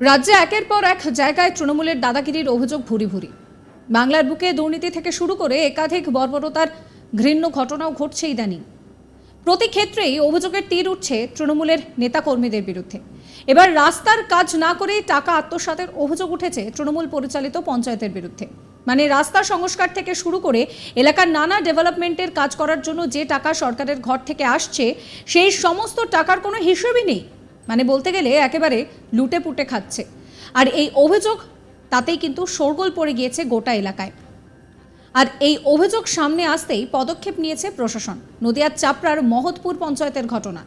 রাজ্যে একের পর এক জায়গায় তৃণমূলের দাদাগিরির অভিযোগ ভুরি ভুরি। বাংলার বুকে দুর্নীতি থেকে শুরু করে একাধিক বর্বরতার ঘৃণ্য ঘটনাও ঘটছে ইদানিং। প্রতি ক্ষেত্রেই অভিযোগের তীর উঠছে তৃণমূলের নেতাকর্মীদের বিরুদ্ধে। এবার রাস্তার কাজ না করেই টাকা আত্মসাতের অভিযোগ উঠেছে তৃণমূল পরিচালিত পঞ্চায়েতের বিরুদ্ধে। মানে রাস্তা সংস্কার থেকে শুরু করে এলাকার নানা ডেভেলপমেন্টের কাজ করার জন্য যে টাকা সরকারের ঘর থেকে আসছে, সেই সমস্ত টাকার কোনো হিসেবই নেই। মানে বলতে গেলে একেবারে লুটে পুটে খাচ্ছে। আর এই অভিযোগ তাতেই কিন্তু শোরগোল পড়ে গিয়েছে গোটা এলাকায়। আর এই অভিযোগ সামনে আসতেই পদক্ষেপ নিয়েছে প্রশাসন, নদিয়ার চাপড়ার মহৎপুর পঞ্চায়েতের ঘটনা।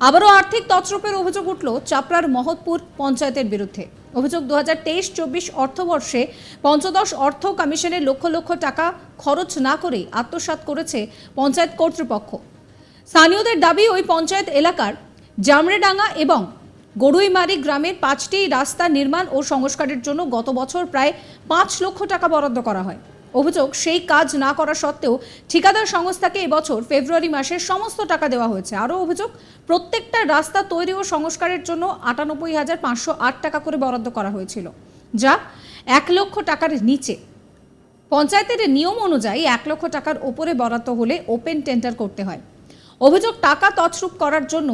আবারও আর্থিক তছরূপের অভিযোগ উঠল চাপড়ার মহৎপুর পঞ্চায়েতের বিরুদ্ধে। অভিযোগ দু হাজার তেইশ চব্বিশ অর্থবর্ষে পঞ্চদশ অর্থ কমিশনের লক্ষ লক্ষ টাকা খরচ না করেই আত্মসাৎ করেছে পঞ্চায়েত কর্তৃপক্ষ। স্থানীয়দের দাবি, ওই পঞ্চায়েত এলাকার জামরেডাঙ্গা এবং গড়ুইমারি গ্রামের পাঁচটি রাস্তা নির্মাণ ও সংস্কারের জন্য গত বছর প্রায় পাঁচ লক্ষ টাকা বরাদ্দ করা হয়। অভিযোগ, সেই কাজ না করা সত্ত্বেও ঠিকাদার সংস্থাকে এবছর ফেব্রুয়ারি মাসে সমস্ত টাকা দেওয়া হয়েছে। আরও অভিযোগ, প্রত্যেকটা রাস্তা তৈরি ও সংস্কারের জন্য আটানব্বই হাজার পাঁচশো আট টাকা করে বরাদ্দ করা হয়েছিল। যা এক লক্ষ টাকার নিচে। পঞ্চায়েতের নিয়ম অনুযায়ী এক লক্ষ টাকার ওপরে বরাদ্দ হলে ওপেন টেন্ডার করতে হয়। অভিযোগ, টাকা তছরূপ করার জন্য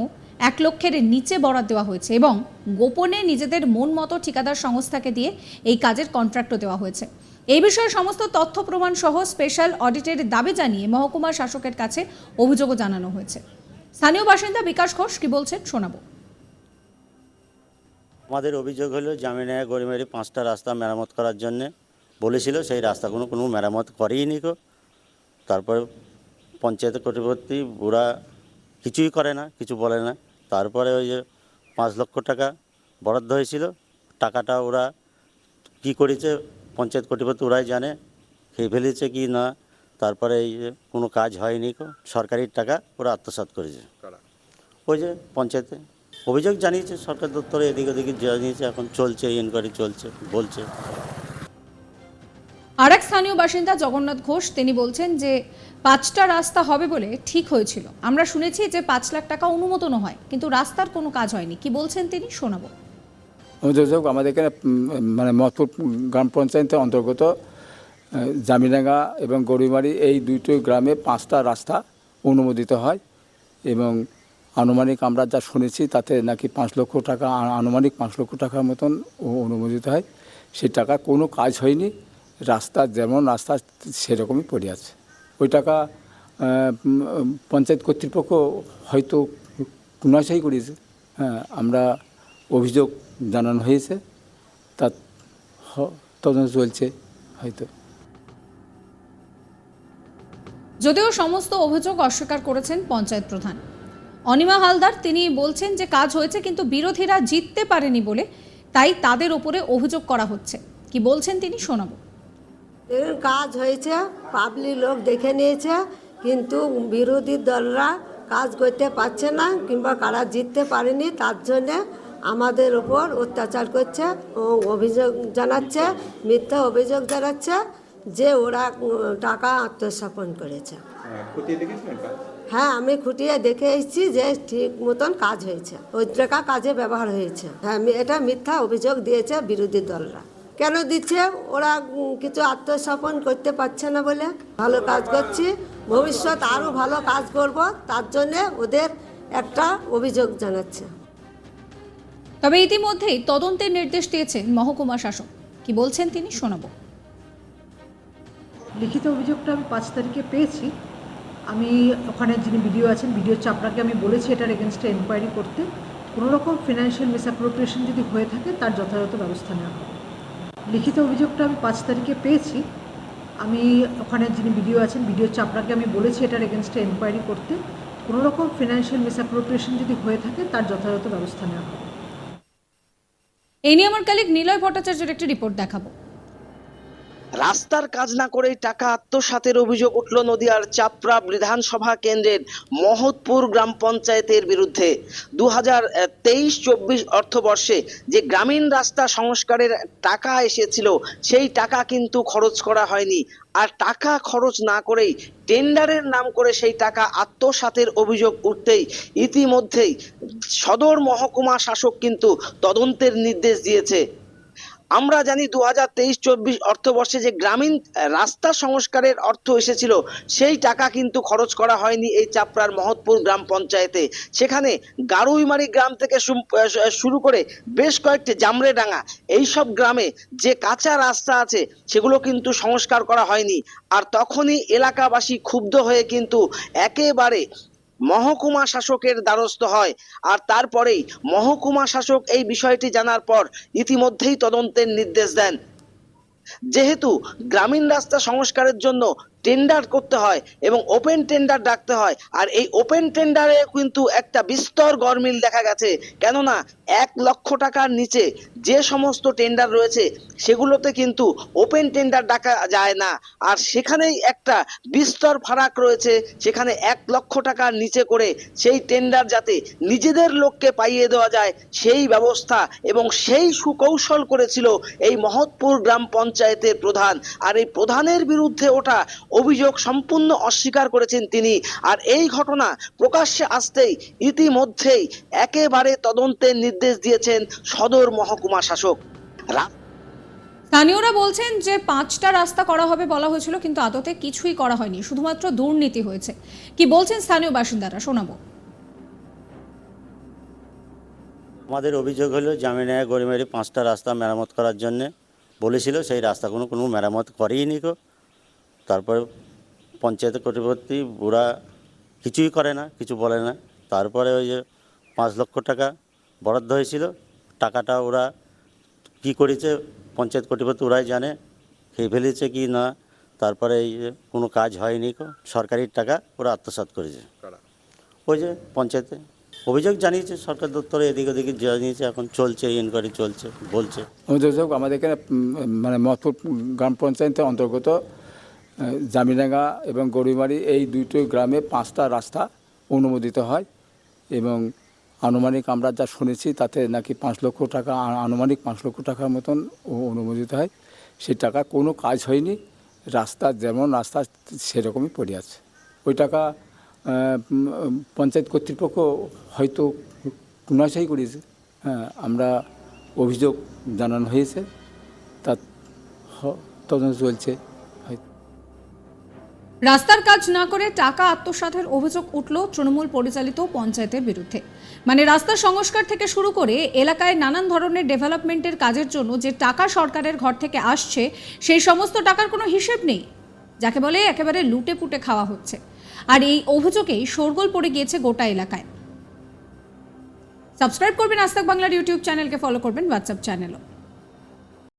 এক লক্ষের নিচে বরাদ দেওয়া হয়েছে এবং গোপনে নিজেদের মন মতো ঠিকাদার সংস্থাকে দিয়ে এই কাজের কন্ট্রাক্টও দেওয়া হয়েছে। এই বিষয়ে সমস্ত তথ্য প্রমাণ সহ স্পেশাল অডিটের দাবি জানিয়ে মহকুমা শাসকের কাছে অভিযোগও জানানো হয়েছে। স্থানীয় বাসিন্দা বিকাশ ঘোষ কি বলছেন শোনাবো। আমাদের অভিযোগ হলো জামিনায় গরিমারি পাঁচটা রাস্তা মেরামত করার জন্য বলেছিল, সেই রাস্তাগুলো কোনো মেরামত করেইনি কো তারপরে পঞ্চায়েত কর্তৃপক্ষী বুড়া কিছুই করে না, কিছু বলে না। তারপরে ওই যে পাঁচ লক্ষ টাকা বরাদ্দ হয়েছিল। টাকাটা ওরা কি করেছে পঞ্চায়েত কর্তৃপক্ষ ওরাই জানে খেয়ে ফেলেছে কি না তারপরে এই যে কোনো কাজ হয়নি সরকারি টাকা ওরা আত্মসাৎ করেছে। ওই যে পঞ্চায়েতে অভিযোগ জানিয়েছে সরকার দপ্তরে এদিক ওদিকে জানিয়েছে এখন চলছে ইনকোয়ারি চলছে বলছে। আর এক স্থানীয় বাসিন্দা জগন্নাথ ঘোষ তিনি বলছেন যে পাঁচটা রাস্তা হবে বলে ঠিক হয়েছিল। আমরা শুনেছি যে পাঁচ লাখ টাকা অনুমোদনও হয় কিন্তু রাস্তার কোনো কাজ হয়নি। কি বলছেন তিনি? শোনাবো। আমাদের এখানে মানে মতপুর গ্রাম পঞ্চায়েতের অন্তর্গত আহ, জামিনাঙ্গা এবং গরুমারি এই দুটো গ্রামে পাঁচটা রাস্তা অনুমোদিত হয় এবং আনুমানিক আমরা যা শুনেছি তাতে নাকি পাঁচ লক্ষ টাকা আনুমানিক পাঁচ লক্ষ টাকার মতন অনুমোদিত হয়। সেই টাকা কোনো কাজ হয়নি রাস্তা যেমন রাস্তা সেরকমই পড়ে আছে। ওই টাকা পঞ্চায়েত কর্তৃপক্ষ হয়তো নয়সাই করেছে। হ্যাঁ আমরা অভিযোগ জানানো হয়েছে। হ- তদন্ত চলছে হয়তো। যদিও সমস্ত অভিযোগ অস্বীকার করেছেন পঞ্চায়েত প্রধান। অনিমা হালদার, তিনি বলছেন যে কাজ হয়েছে কিন্তু বিরোধীরা জিততে পারেনি বলে তাই তাদের ওপরে অভিযোগ করা হচ্ছে। কি বলছেন তিনি শোনাবো। এর কাজ হয়েছে পাবলিক লোক দেখে নিয়েছে কিন্তু বিরোধী দলরা কাজ করতে পারছে না কিংবা কারা জিততে পারেনি তার জন্যে আমাদের ওপর অত্যাচার করছে ও অভিযোগ জানাচ্ছে মিথ্যা অভিযোগ জানাচ্ছে যে ওরা টাকা আত্মস্থাপন করেছে। হ্যাঁ আমি খুঁটিয়ে দেখে এসেছি যে ঠিক মতন কাজ হয়েছে ওই টাকা কাজে ব্যবহার হয়েছে। হ্যাঁ এটা মিথ্যা অভিযোগ দিয়েছে বিরোধী দলরা। কেন দিচ্ছে? ওরা কিছু আত্মস্থাপন করতে পারছে না বলে ভালো কাজ করছি। ভবিষ্যৎ আরও ভালো কাজ করব তার জন্যে ওদের একটা অভিযোগ জানাচ্ছে। তবে ইতিমধ্যেই তদন্তের নির্দেশ দিয়েছেন মহকুমা শাসক। কি বলছেন তিনি শোনাবো। লিখিত অভিযোগটা আমি পাঁচ তারিখে পেয়েছি। আমি ওখানে যিনি ভিডিও আছেন ভিডিও চাপড়াকে আমি বলেছি এটার এগেনস্টে এনকোয়ারি করতে। কোনো রকম ফিনান্সিয়াল মিসঅ্যাপ্রোপ্রিয়েশন যদি হয়ে থাকে তার যথাযথ ব্যবস্থা নেওয়া হবে। লিখিত অভিযোগটা আমি পাঁচ তারিখে পেয়েছি। আমি ওখানে যিনি ভিডিও আছেন ভিডিও চাপড়াকে আমি বলেছি এটার এগেনস্টে এনকোয়ারি করতে। কোনো রকম ফিনান্সিয়াল মিসঅ্যাপ্রোপ্রিয়েশন যদি হয়ে থাকে, তার যথাযথ ব্যবস্থা নেওয়া হবে। এই নিয়ে আমার কালিক নিলয় ভট্টাচার্যের একটি রিপোর্ট দেখাবো। রাস্তার কাজ না করেই টাকা আত্মসাতের অভিযোগ উঠল নদিয়ার চাপড়া বিধানসভা কেন্দ্রের মহৎপুর গ্রাম পঞ্চায়েতের বিরুদ্ধে। দু হাজার তেইশ চব্বিশ অর্থবর্ষে যে গ্রামীণ রাস্তা সংস্কারের টাকা এসেছিল, সেই টাকা কিন্তু খরচ করা হয়নি। আর টাকা খরচ না করেই টেন্ডারের নাম করে সেই টাকা আত্মসাতের অভিযোগ উঠতেই ইতিমধ্যেই সদর মহকুমা শাসক কিন্তু তদন্তের নির্দেশ দিয়েছে। আমরা জানি দু হাজার তেইশ চব্বিশ অর্থবর্ষে যে গ্রামীণ রাস্তা সংস্কারের অর্থ এসেছিল, সেই টাকা কিন্তু খরচ করা হয়নি এই চাপড়ার মহৎপুর গ্রাম পঞ্চায়েতে। সেখানে গারুইমারি গ্রাম থেকে শুরু করে বেশ কয়েকটি জামরেডাঙ্গা এইসব গ্রামে যে কাঁচা রাস্তা আছে, সেগুলো কিন্তু সংস্কার করা হয়নি। আর তখনই এলাকাবাসী ক্ষুব্ধ হয়ে কিন্তু একেবারে মহকুমা শাসকের দ্বারস্থ হয়। আর তারপরেই মহকুমা শাসক এই বিষয়টি জানার পর ইতিমধ্যেই তদন্তের নির্দেশ দেন। যেহেতু গ্রামীণ রাস্তা সংস্কারের জন্য টেন্ডার করতে হয় এবং ওপেন টেন্ডার ডাকতে হয়। আর এই ওপেন টেন্ডারে কিন্তু একটা বিস্তর গরমিল দেখা গেছে। কেননা এক লক্ষ টাকার নিচে যে সমস্ত টেন্ডার রয়েছে, সেগুলোতে কিন্তু ওপেন টেন্ডার ডাকা যায় না। আর সেখানেই একটা বিস্তর ফারাক রয়েছে, সেখানে এক লক্ষ টাকার নিচে করে সেই টেন্ডার যাতে নিজেদের লোককে পাইয়ে দেওয়া যায়, সেই ব্যবস্থা এবং সেই সুকৌশল করেছিল এই মহৎপুর গ্রাম পঞ্চায়েতের প্রধান। আর এই প্রধানের বিরুদ্ধে ওঠা অভিযোগ সম্পূর্ণ অস্বীকার করেছেন তিনি। আর এই ঘটনা প্রকাশ্যে আসতেই ইতিমধ্যেই একেবারে তদন্তের নির্দেশ দিয়েছেন সদর মহকুমা শাসক। স্থানীয়রা বলছেন যে পাঁচটা রাস্তা করা হবে বলা হয়েছিল কিন্তু আদতে কিছুই করা হয়নি শুধুমাত্র দুর্নীতি হয়েছে। কি বলছেন স্থানীয় বাসিন্দারা? শোনাবো। আমাদের অভিযোগ হলো জামিনায় গরিমারি পাঁচটা রাস্তা মেরামত করার জন্য বলেছিল সেই রাস্তা কোনো কোনো মেরামত করেইনি কো তারপরে পঞ্চায়েত কর্তৃপক্ষী বুড়া কিছুই করে না কিছু বলে না। তারপরে ওই যে পাঁচ লক্ষ টাকা বরাদ্দ হয়েছিল। টাকাটা ওরা কি করেছে পঞ্চায়েত কর্তৃপক্ষ ওরাই জানে খেয়ে ফেলেছে কি না। তারপরে এই যে কোনো কাজ হয়নি সরকারি টাকা ওরা আত্মসাৎ করেছে। ওই যে পঞ্চায়েতে অভিযোগ জানিয়েছে সরকার দপ্তরে এদিক ওদিকে জানিয়েছে এখন চলছে ইনকোয়ারি চলছে বলছে। অভিযোগ আমাদের এখানে মানে মথুর গ্রাম পঞ্চায়েতের অন্তর্গত আহ, জামিনাঙ্গা এবং গরিমারি এই দুটো গ্রামে পাঁচটা রাস্তা অনুমোদিত হয় এবং আনুমানিক আমরা যা শুনেছি তাতে নাকি পাঁচ লক্ষ টাকা আনুমানিক পাঁচ লক্ষ টাকার মতন অনুমোদিত হয়। সেই টাকা কোনো কাজ হয়নি রাস্তা যেমন রাস্তা সেরকমই পড়ে আছে। ওই টাকা পঞ্চায়েত কর্তৃপক্ষ হয়তো নয়সাই করেছে। হ্যাঁ আমরা অভিযোগ জানানো হয়েছে তার তদন্ত চলছে। রাস্তার কাজ না করে টাকা আত্মসাতের অভিযোগ উঠল তৃণমূল পরিচালিত পঞ্চায়েতের বিরুদ্ধে। মানে রাস্তা সংস্কার থেকে শুরু করে এলাকায় নানান ধরনের ডেভেলপমেন্টের কাজের জন্য যে টাকা সরকারের ঘর থেকে আসছে, সেই সমস্ত টাকার কোনো হিসেব নেই, যাকে বলে একেবারে লুটে পুটে খাওয়া হচ্ছে। আর এই অভিযোগেই শোরগোল পড়ে গিয়েছে গোটা এলাকায়। সাবস্ক্রাইব করবেন আস্তাক বাংলার ইউটিউব চ্যানেলকে, ফলো করবেন হোয়াটসঅ্যাপ চ্যানেলও।